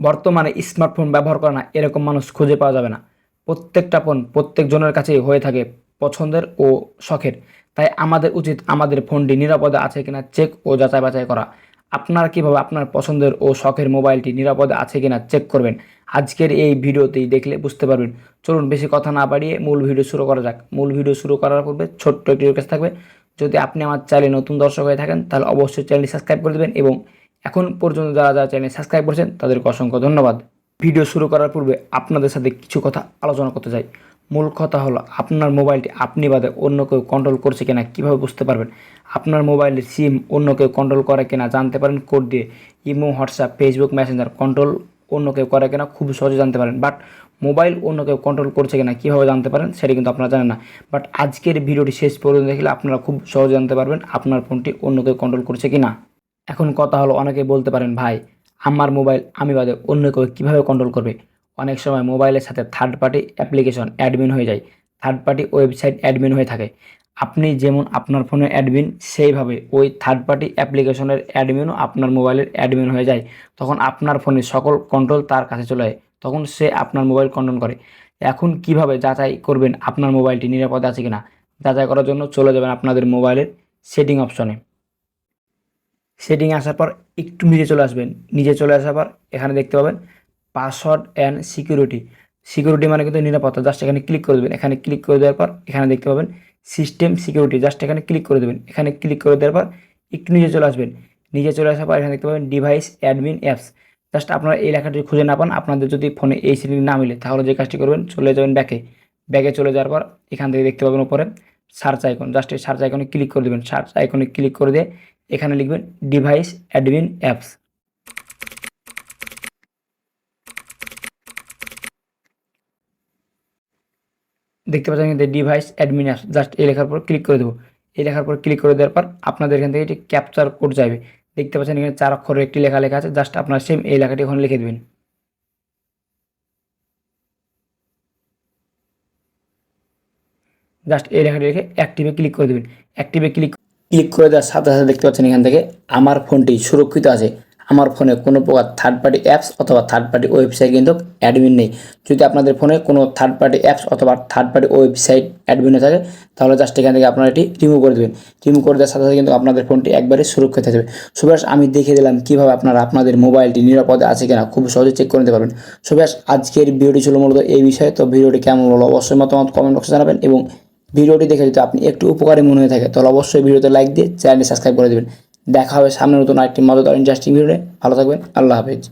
বর্তমানে স্মার্টফোন ব্যবহার করে না, এরকম মানুষ খুঁজে পাওয়া যাবে না। প্রত্যেকটা ফোন প্রত্যেকজনের কাছেই হয়ে থাকে পছন্দের ও শখের। তাই আমাদের উচিত আমাদের ফোনটি নিরাপদে আছে কিনা চেক ও যাচাই বাছাই করা। আপনারা কীভাবে আপনার পছন্দের ও শখের মোবাইলটি নিরাপদে আছে কিনা চেক করবেন। আজকের এই ভিডিওতেই দেখলে বুঝতে পারবেন। চলুন বেশি কথা না বাড়িয়ে মূল ভিডিও শুরু করা যাক। মূল ভিডিও শুরু করার পূর্বে ছোট্ট একটি রিকোয়েস্ট থাকবে। যদি আপনি আমার চ্যানেলে নতুন দর্শক হয়ে থাকেন, তাহলে অবশ্যই চ্যানেলটি সাবস্ক্রাইব করে দেবেন এবং এখন পর্যন্ত যারা যারা চ্যানেল সাবস্ক্রাইব করেছেন, তাদেরকে অসংখ্য ধন্যবাদ। ভিডিও শুরু করার পূর্বে আপনাদের সাথে কিছু কথা আলোচনা করতে চাই। মূল কথা হলো, আপনার মোবাইলটি আপনি বাদে অন্য কেউ কন্ট্রোল করছে কিনা কীভাবে বুঝতে পারবেন? আপনার মোবাইলের সিম অন্য কেউ কন্ট্রোল করে কিনা জানতে পারেন কোড দিয়ে। Imo, WhatsApp Facebook Messenger control অন্য কেউ করে কিনা খুব সহজে জানতে পারেন। বাট মোবাইল অন্য কেউ কন্ট্রোল করছে কিনা কীভাবে জানতে পারেন, সেটা কিন্তু আপনারা জানেন না। বাট আজকের ভিডিওটি শেষ পর্যন্ত দেখলে আপনারা খুব সহজে জানতে পারবেন আপনার ফোনটি অন্য কেউ কন্ট্রোল করছে কিনা। এখন কথা হলো অনেকে বলতে পারেন, ভাই, আমার মোবাইল আমি বাদে অন্য কেউ কীভাবে কন্ট্রোল করবে? অনেক সময় মোবাইলের সাথে থার্ড পার্টি অ্যাপ্লিকেশন অ্যাডমিন হয়ে যায়। থার্ড পার্টি ওয়েবসাইট অ্যাডমিন হয়ে থাকে। আপনি যেমন আপনার ফোনে অ্যাডমিন সেইভাবে ওই থার্ড পার্টি অ্যাপ্লিকেশনের অ্যাডমিনও আপনার মোবাইলের অ্যাডমিন হয়ে যায়। তখন আপনার ফোনে সকল কন্ট্রোল তার কাছে চলে যায়। তখন সে আপনার মোবাইল কন্ট্রোল করে। এখন কীভাবে যাচাই করবেন আপনার মোবাইলটি নিরাপদে আছে কিনা? যাচাই করার জন্য চলে যাবেন আপনাদের মোবাইলের সেটিং অপশনে সেটিং আসার পর একটু নিচে চলে আসবেন। নিচে চলে আসার পর এখানে দেখতে পাবেন পাসওয়ার্ড অ্যান্ড সিকিউরিটি সিকিউরিটি মানে কিন্তু নিরাপত্তা। জাস্ট এখানে ক্লিক করে দেবেন। এখানে ক্লিক করে দেওয়ার পর এখানে দেখতে পাবেন সিস্টেম সিকিউরিটি জাস্ট এখানে ক্লিক করে দেবেন। এখানে ক্লিক করে দেওয়ার পর একটু নিচে চলে আসবেন। নিচে চলে আসার পর এখানে দেখতে পাবেন ডিভাইস অ্যাডমিন অ্যাপস জাস্ট আপনারা এই লেখাটি খুঁজে না পান। আপনাদের যদি ফোনে এই সেটিং না মিলে, তাহলে যে কাজটি করবেন, চলে যাবেন ব্যাকে ব্যাকে চলে যাওয়ার পর এখান থেকে দেখতে পাবেন উপরে সার্চ আইকন জাস্ট এই সার্চ আইকনে ক্লিক করে দেবেন। সার্চ আইকনে ক্লিক করে দিয়ে এখানে লিখবেন ডিভাইস অ্যাডমিন অ্যাপস দেখতে পাচ্ছেন কিন্তু ডিভাইস অ্যাডমিন অ্যাপস জাস্ট এই লেখার পর ক্লিক করে দেবো। এই লেখার পর ক্লিক করে দেওয়ার পর আপনাদের এখান থেকে এটি ক্যাপচার কোড যাবে। দেখতে পাচ্ছেন এখানে চার অক্ষরের একটি লেখা লেখা আছে জাস্ট আপনার সেম এই লেখাটি ওখানে লিখে দেবেন। জাস্ট এই লেখাটি রেখে অ্যাক্টিভে ক্লিক করে দেবেন। অ্যাক্টিভে ক্লিক ক্লিক করে দেওয়ার সাথে সাথে দেখতে পাচ্ছেন এখান থেকে আমার ফোনটি সুরক্ষিত আছে। আমার ফোনে কোনো প্রকার থার্ড পার্টি অ্যাপস অথবা থার্ড পার্টি ওয়েবসাইট কিন্তু অ্যাডমিন নেই। যদি আপনাদের ফোনে কোনো থার্ড পার্টি অ্যাপস অথবা থার্ড পার্টি ওয়েবসাইট অ্যাডমিন থাকে, তাহলে জাস্ট এখান থেকে আপনারা এটি রিমুভ করে দেবেন। রিমুভ করে দেওয়ার সাথে সাথে কিন্তু আপনাদের ফোনটি একবারে সুরক্ষিত থাকবে। সুভাষ, আমি দেখিয়ে দিলাম কীভাবে আপনারা আপনাদের মোবাইলটি নিরাপদে আছে কিনা। খুব সহজে চেক করে নিতে পারবেন। সুভাষ, আজকের ভিডিওটি ছিল মূলত এই বিষয়ে। তো ভিডিওটি কেমন হলো? অবশ্যই মতামত কমেন্ট বক্সে জানাবেন এবং ভিডিওটি দেখে যদি আপনি একটু উপকারী মনে হয়ে থাকে, তাহলে অবশ্যই ভিডিওতে লাইক দিয়ে চ্যানেলটি সাবস্ক্রাইব করে দেবেন। দেখা হবে সামনে নতুন আরেকটি মজাদার ইন্টারেস্টিং ভিডিও ভালো থাকবেন, আল্লাহ হাফেজ।